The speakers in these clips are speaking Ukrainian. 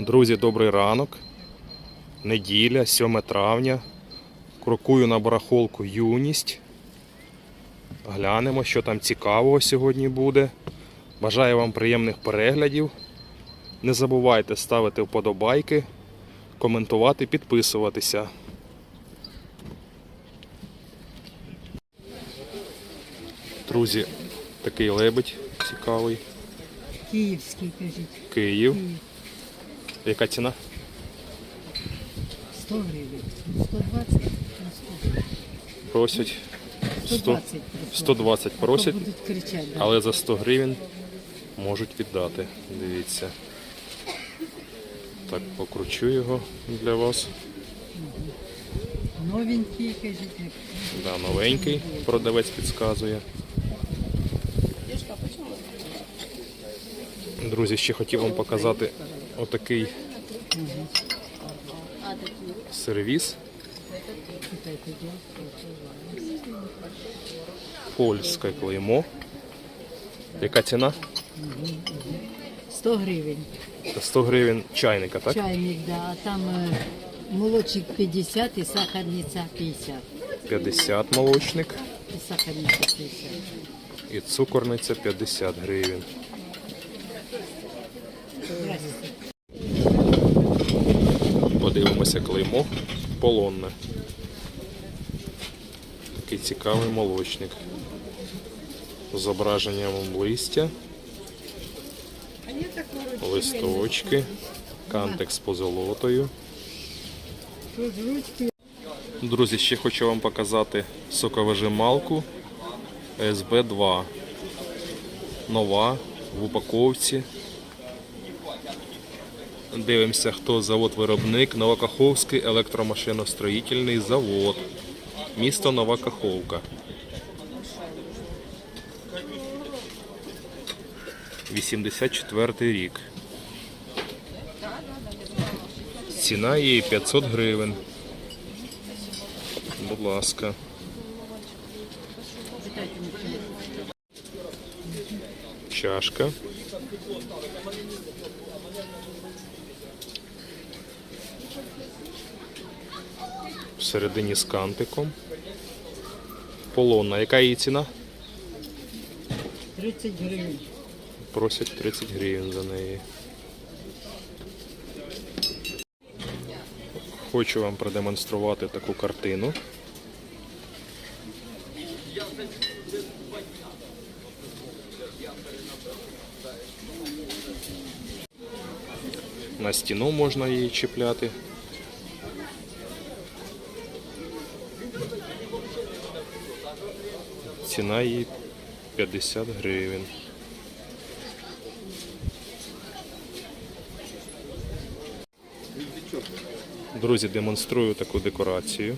Друзі, добрий ранок. Неділя, 7 травня. Крокую на барахолку Юність. Глянемо, що там цікавого сьогодні буде. Бажаю вам приємних переглядів. Не забувайте ставити вподобайки, коментувати, підписуватися. Друзі, такий лебедь цікавий. Київський, кажіть. Київ. Київ. Яка ціна? 100 гривень. 120 на 100. Просять 100, 120 просять. 120 просять, будуть кричати. да. але за 100 гривень можуть віддати. Дивіться. Так, покручу його для вас. Новенький, кажіть. як. Да, новенький, продавець підказує. Друзі, ще хотів вам показати отакий сервіс. Польське клеймо. Яка ціна? 100 гривень. 100 гривень чайника, так? Чайник, да. А там е, молочник 50 і сахарниця 50. 50 молочник І сахарниця 50. і цукорниця 50 гривень. Подивимося клеймо. Полонне. Такий цікавий молочник. З зображенням листя, листочки, кантекс позолотою. Друзі, ще хочу вам показати соковижималку СБ2. Нова в упаковці. Дивимося, хто завод-виробник. Новокаховський електромашиностроїтельний завод. Місто Нова Каховка. 84 рік. Ціна її 500 гривень. Будь ласка. Чашка. Всередині з кантиком. Полонна. Яка її ціна? 30 гривень. Просять 30 гривень за неї. Хочу вам продемонструвати таку картину. На стіну можна її чіпляти. Ціна її 50 гривень. Друзі, демонструю таку декорацію.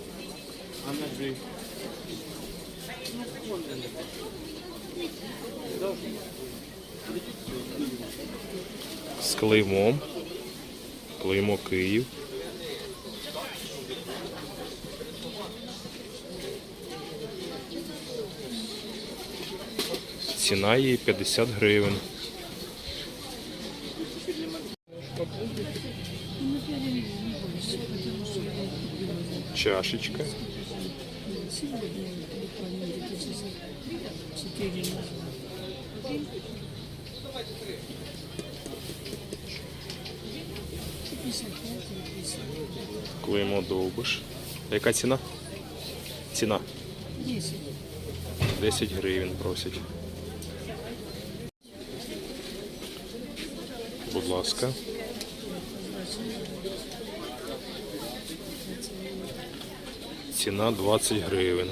З клеймом. Клеймо Київ. Ціна її 50 гривень. Чашечка. Клеймо довбиш. Яка ціна? Ціна. 10 гривень просять. Будь ласка. Ціна 20 гривень.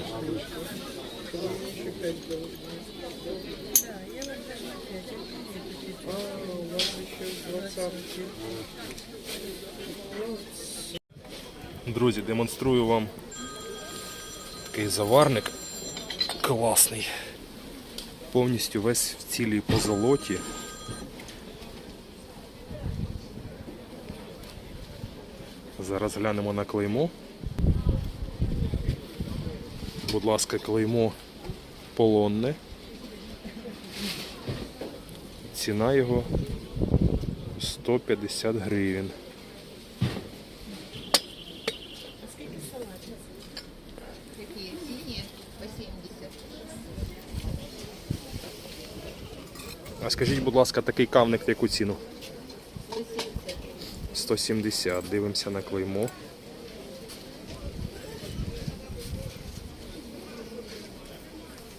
Друзі, демонструю вам такий заварник класний. Повністю весь в цілій позолоті. Зараз глянемо на клеймо. Будь ласка, клеймо полонне. Ціна його 150 гривень. А скажіть, будь ласка, такий кавник в яку ціну? 170. 170. Дивимося на клеймо.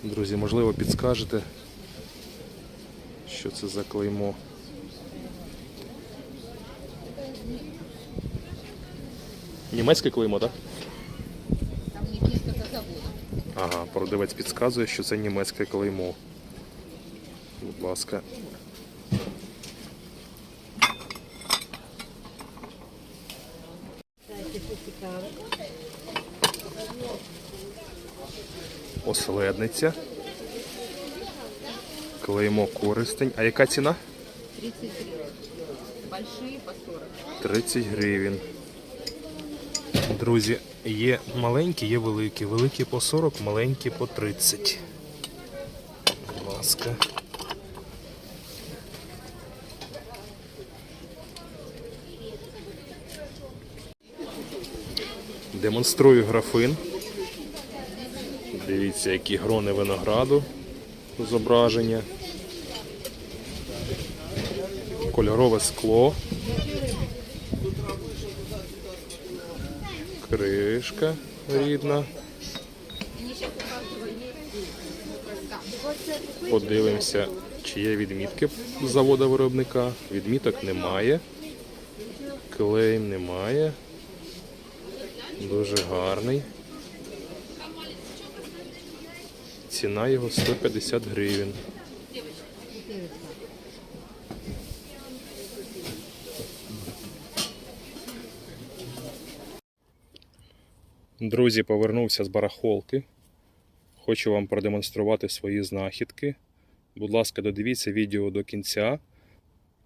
Друзі, можливо, підскажете, що це за клеймо. Німецьке клеймо, так? Там. Ага, продавець підказує, що це німецьке клеймо. Будь ласка. Оследниця. Клеймо користень. А яка ціна? 30 гривен. Большие по 40. 30 гривень. Друзі, є маленькі, є великі. Великі по 40, маленькі по 30. Будь ласка. Демонструю графин. Дивіться, які грони винограду зображення. Кольорове скло. Кришка рідна. Подивимося, чи є відмітки з заводу виробника. Відміток немає. Клейм немає. Дуже гарний. Ціна його 150 гривень. Друзі, повернувся з барахолки. Хочу вам продемонструвати свої знахідки. Будь ласка, додивіться відео до кінця.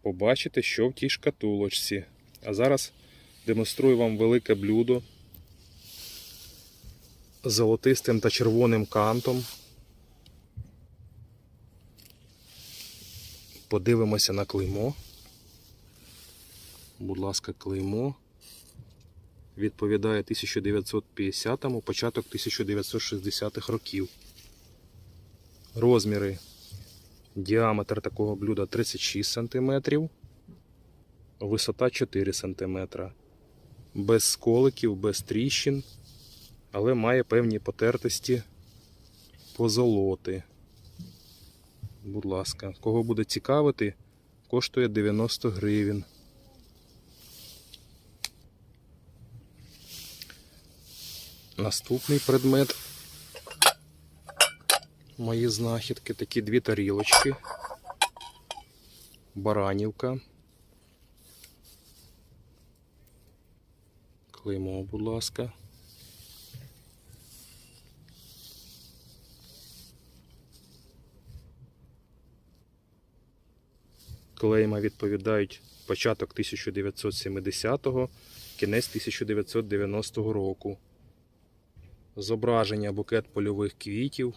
Побачите, що в тій шкатулочці. А зараз демонструю вам велике блюдо золотистим та червоним кантом. Подивимося на клеймо. Будь ласка, клеймо відповідає 1950-му, початок 1960-х років. Розміри. Діаметр такого блюда 36 см, висота 4 см. Без сколиків, без тріщин, але має певні потертості позолоти. Будь ласка, кого буде цікавити, коштує 90 гривень. Наступний предмет. Мої знахідки. Такі дві тарілочки. Баранівка. Клеймо, будь ласка. Клейма відповідають початок 1970-го, кінець 1990 року зображення букет польових квітів.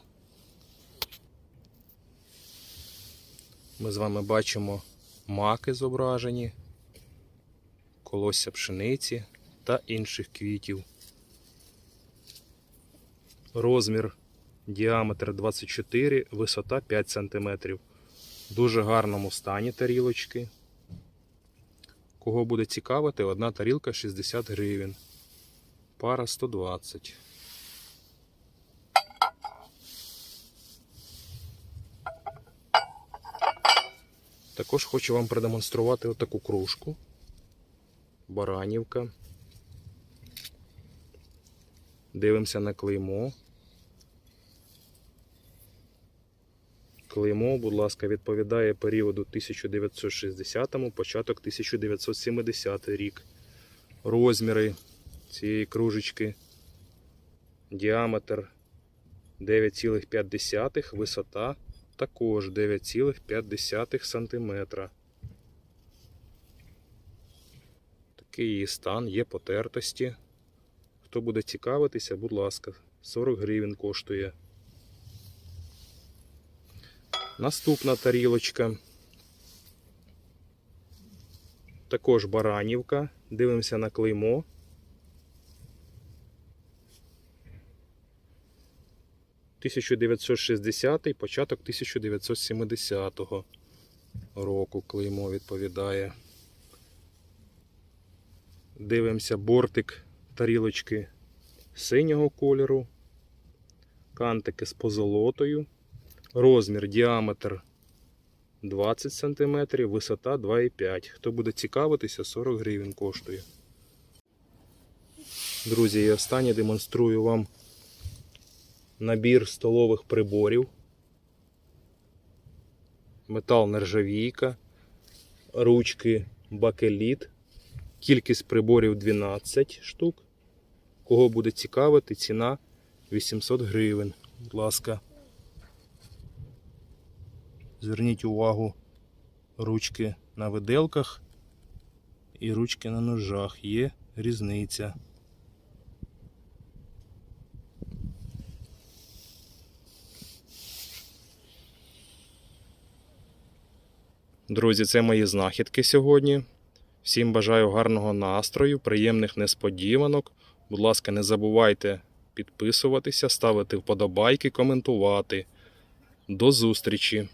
Ми з вами бачимо маки зображені, колосся пшениці та інших квітів. Розмір діаметр 24, висота 5 см. Дуже гарному стані тарілочки. Кого буде цікавити, одна тарілка 60 гривень. Пара 120. Також хочу вам продемонструвати отаку кружку. Баранівка. Дивимося на клеймо. Клеймо, будь ласка, відповідає періоду 1960 початок 1970 рік. Розміри цієї кружечки. Діаметр 9,5, висота також 9,5 см. Такий її стан, є потертості. Хто буде цікавитися, будь ласка, 40 гривень коштує. Наступна тарілочка. Також Баранівка. Дивимося на клеймо. «1960, початок 1970 року клеймо відповідає. Дивимося бортик тарілочки синього кольору, кантики з позолотою, розмір, діаметр 20 см, висота 2,5 Хто буде цікавитися, 40 гривень коштує. Друзі, і останнє демонструю вам набір столових приборів. Метал нержавійка, ручки бакеліт. Кількість приборів 12 штук. Кого буде цікавити, ціна 800 гривень. Будь ласка. Зверніть увагу ручки на виделках і ручки на ножах. Є різниця. Друзі, це мої знахідки сьогодні. Всім бажаю гарного настрою, приємних несподіванок. Будь ласка, не забувайте підписуватися, ставити вподобайки, коментувати. До зустрічі!